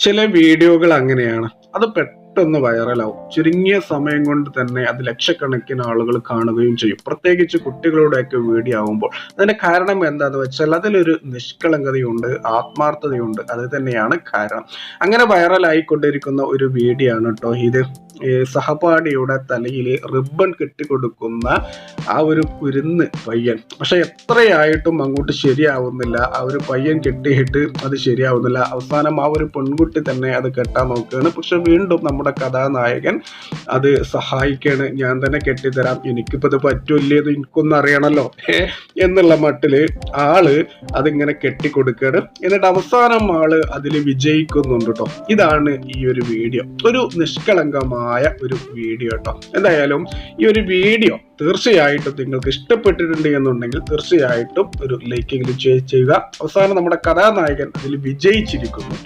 ചില വീഡിയോകൾ അങ്ങനെയാണ്. അത് പെട്ടെന്ന് വൈറലാവും ചുരുങ്ങിയ സമയം കൊണ്ട് തന്നെ അത് ലക്ഷക്കണക്കിന് ആളുകൾ കാണുകയും ചെയ്യും. പ്രത്യേകിച്ച് കുട്ടികളുടെയൊക്കെ വീഡിയോ ആവുമ്പോൾ. അതിന്റെ കാരണം എന്താന്ന് വെച്ചാൽ അതിലൊരു നിഷ്കളങ്കതയുണ്ട് ആത്മാർത്ഥതയുണ്ട്. അത് തന്നെയാണ് കാരണം. അങ്ങനെ വൈറലായിക്കൊണ്ടിരിക്കുന്ന ഒരു വീഡിയോ ആണ് കേട്ടോ ഇത്. സഹപാഠിയുടെ തലയിൽ റിബൺ കെട്ടിക്കൊടുക്കുന്ന ആ ഒരു കുരുന്ന് പയ്യൻ. പക്ഷെ എത്രയായിട്ടും അങ്ങോട്ട് ശരിയാവുന്നില്ല. ആ ഒരു പയ്യൻ കെട്ടിയിട്ട് അത് ശരിയാവുന്നില്ല. അവസാനം ആ ഒരു പെൺകുട്ടി തന്നെ അത് കെട്ടാൻ നോക്കുകയാണ്. പക്ഷെ വീണ്ടും നമ്മുടെ കഥാനായകൻ അത് സഹായിക്കാണ്. ഞാൻ തന്നെ കെട്ടിത്തരാം. എനിക്കിപ്പോൾ ഇത് പറ്റൂല്ലേന്ന് എനിക്കൊന്നും അറിയണല്ലോ. എന്നുള്ള മട്ടിൽ ആൾ അതിങ്ങനെ കെട്ടിക്കൊടുക്കുകയാണ്. എന്നിട്ട് അവസാനം ആൾ അതിൽ വിജയിക്കുന്നുണ്ട് കേട്ടോ ഇതാണ് ഈ ഒരു വീഡിയോ. ഒരു നിഷ്കളങ്കമായ ഒരു വീഡിയോ കേട്ടോ എന്തായാലും ഈ ഒരു വീഡിയോ തീർച്ചയായിട്ടും നിങ്ങൾക്ക് ഇഷ്ടപ്പെട്ടിട്ടുണ്ട് എന്നുണ്ടെങ്കിൽ തീർച്ചയായിട്ടും ഒരു ലൈക്കെങ്കിലും ചെയ്യുക. അവസാനം നമ്മുടെ കഥാനായകൻ അതിൽ വിജയിച്ചിരിക്കുന്നു